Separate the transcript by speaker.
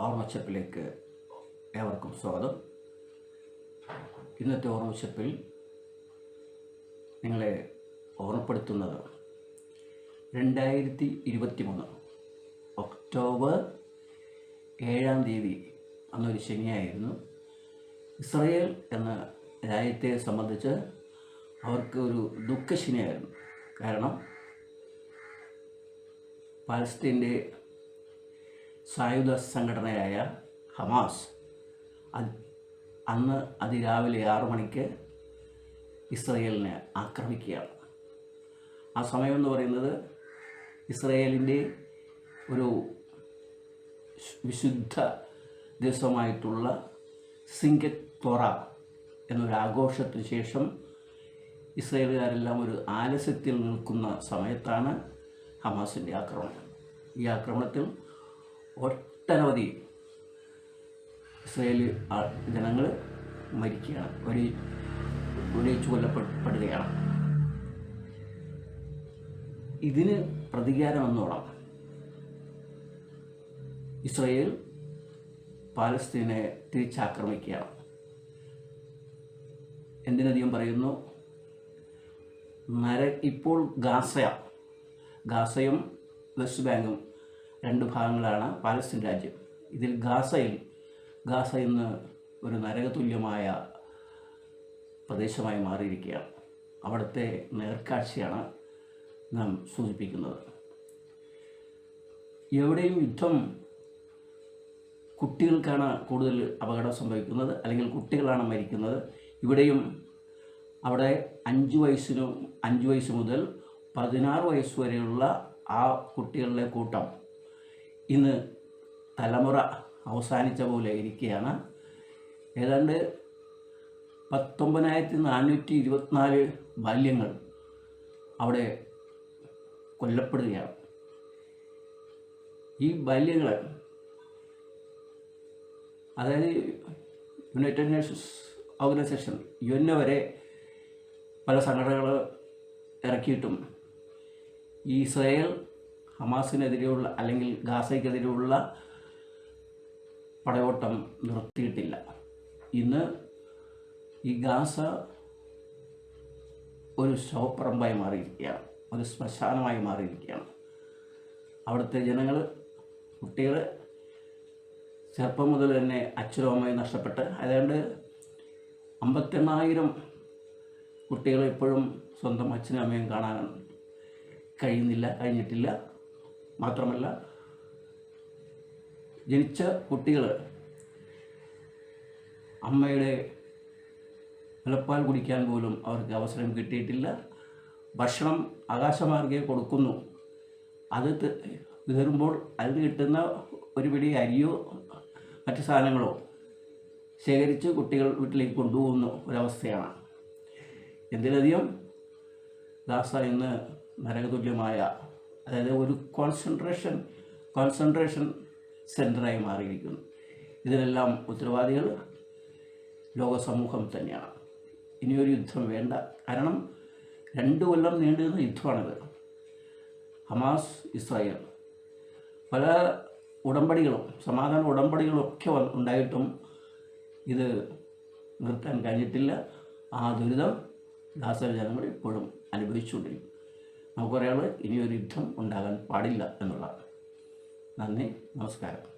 Speaker 1: ഓർമ്മശപ്പിലേക്ക് ഏവർക്കും സ്വാഗതം. ഇന്നത്തെ ഓർമ്മച്ചപ്പിൽ നിങ്ങളെ ഓർമ്മപ്പെടുത്തുന്നത് രണ്ടായിരത്തി ഇരുപത്തി മൂന്ന് ഒക്ടോബർ ഏഴാം തീയതി അന്നൊരു ശനിയായിരുന്നു. ഇസ്രയേൽ എന്ന രാജ്യത്തെ സംബന്ധിച്ച് അവർക്ക് ഒരു ദുഃഖശനിയായിരുന്നു. കാരണം പാലസ്തീന്റെ സായുധ സംഘടനയായ ഹമാസ്. അന്ന് അതിരാവിലെ ആറു മണിക്ക് ഇസ്രയേലിനെ ആക്രമിക്കുകയാണ്. ആ സമയം എന്ന് പറയുന്നത് ഇസ്രയേലിന്റെ ഒരു വിശുദ്ധ ദിവസമായിട്ടുള്ള സിംഗത് തോറ എന്നൊരു ആഘോഷത്തിന് ശേഷം ഇസ്രയേലുകാരെല്ലാം ഒരു ആലസ്യത്തിൽ നിൽക്കുന്ന സമയത്താണ് ഹമാസിന്റെ ആക്രമണം. ഈ ആക്രമണത്തിൽ ഒട്ടനവധി ഇസ്രയേലി ജനങ്ങൾ മരിക്കുകയാണ്. ഒരു വെടിവെച്ച് കൊല്ലപ്പെടുകയാണ്. ഇതിന് പ്രതികാരം എന്നോണം. ഇസ്രയേൽ പാലസ്തീനെ തിരിച്ചാക്രമിക്കുകയാണ്. എന്തിനധികം പറയുന്നു? നര ഇപ്പോൾ ഗാസയ ഗാസയും വെസ്റ്റ് ബാങ്കും രണ്ട് ഭാഗങ്ങളാണ് പാലസ്തീൻ രാജ്യം. ഇതിൽ ഗാസയിൽ ഗാസ ഇന്ന് ഒരു നരകതുല്യമായ പ്രദേശമായി മാറിയിരിക്കുകയാണ്. അവിടുത്തെ നേർക്കാഴ്ചയാണ് നാം സൂചിപ്പിക്കുന്നത്. എവിടെയും യുദ്ധം കുട്ടികൾക്കാണ് കൂടുതൽ അപകടം സംഭവിക്കുന്നത്. അല്ലെങ്കിൽ കുട്ടികളാണ് മരിക്കുന്നത്. ഇവിടെയും അവിടെ അഞ്ച് വയസ്സിനും അഞ്ച് വയസ്സ് മുതൽ പതിനാറ് വയസ്സ് വരെയുള്ള ആ കുട്ടികളുടെ കൂട്ടം ഇന്ന് തലമുറ അവസാനിച്ച പോലെ ഇരിക്കുകയാണ്. ഏതാണ്ട് പത്തൊമ്പതിനായിരത്തി നാനൂറ്റി ഇരുപത്തിനാല് ബാല്യങ്ങൾ അവിടെ കൊല്ലപ്പെടുകയാണ്. ഈ ബാല്യങ്ങൾ അതായത് united nations organisation U N വരെ പല സംഘടനകൾ ഇറക്കിയിട്ടും ഇസ്രയേൽ ഹമാസിനെതിരെയുള്ള അല്ലെങ്കിൽ ഗാസയ്ക്കെതിരെയുള്ള പടയോട്ടം നിർത്തിയിട്ടില്ല. ഇന്ന് ഈ ഗാസ ഒരു ശവപ്പറമ്പായി മാറിയിരിക്കുകയാണ്. ഒരു ശ്മശാനമായി മാറിയിരിക്കുകയാണ്. അവിടുത്തെ ജനങ്ങൾ കുട്ടികൾ ചെറുപ്പം മുതൽ തന്നെ അച്ഛനും അമ്മയും നഷ്ടപ്പെട്ട് ഏതാണ്ട് അമ്പത്തെണ്ണായിരം കുട്ടികൾ ഇപ്പോഴും സ്വന്തം അച്ഛനും അമ്മയും കാണാൻ കഴിയുന്നില്ല കഴിഞ്ഞിട്ടില്ല. മാത്രമല്ല ജനിച്ച കുട്ടികൾ അമ്മയുടെ മുലപ്പാൽ കുടിക്കാൻ പോലും അവർക്ക് അവസരം കിട്ടിയിട്ടില്ല. ഭക്ഷണം ആകാശമാർഗേ കൊടുക്കുന്നു. അത് വിതറുമ്പോൾ അതിന് കിട്ടുന്ന ഒരു പിടി അരിയോ മറ്റു സാധനങ്ങളോ ശേഖരിച്ച് കുട്ടികൾ വീട്ടിലേക്ക് കൊണ്ടുപോകുന്ന ഒരവസ്ഥയാണ്. എന്തിലധികം ദാസ ഇന്ന് നരകതുല്യമായ അതായത് ഒരു കോൺസെൻട്രേഷൻ കോൺസെൻട്രേഷൻ സെന്ററായി മാറിയിരിക്കുന്നു. ഇതിനെല്ലാം ഉത്തരവാദികൾ ലോകസമൂഹം തന്നെയാണ്. ഇനിയൊരു യുദ്ധം വേണ്ട. കാരണം രണ്ട് കൊല്ലം നീണ്ടുനിന്ന യുദ്ധമാണിത്. Hamas Israel. പല ഉടമ്പടികളും സമാധാന ഉടമ്പടികളും ഒക്കെ ഉണ്ടായിട്ടും ഇത് നിർത്താൻ കഴിഞ്ഞിട്ടില്ല. ആ ദുരിതം ഗാസ ജനങ്ങൾ ഇപ്പോഴും അനുഭവിച്ചുകൊണ്ടിരിക്കും നമുക്ക് ഇനിയൊരു യുദ്ധം ഉണ്ടാകാൻ പാടില്ല എന്നുള്ളതാണ്. നന്ദി നമസ്കാരം.